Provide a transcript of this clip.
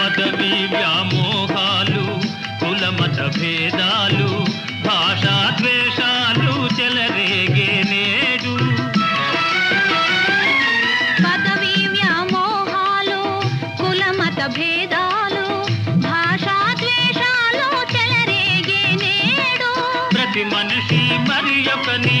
పదవి వ్యామోహాలు కులమత భేదాలు భాషా ద్వేషాలు చెలరేగే నేడు. పదవి వ్యామోహాలు కులమత భేదాలు భాషా ద్వేషాలు చెలరేగే నేడు. ప్రతి మనిషి మరి ఒక నీ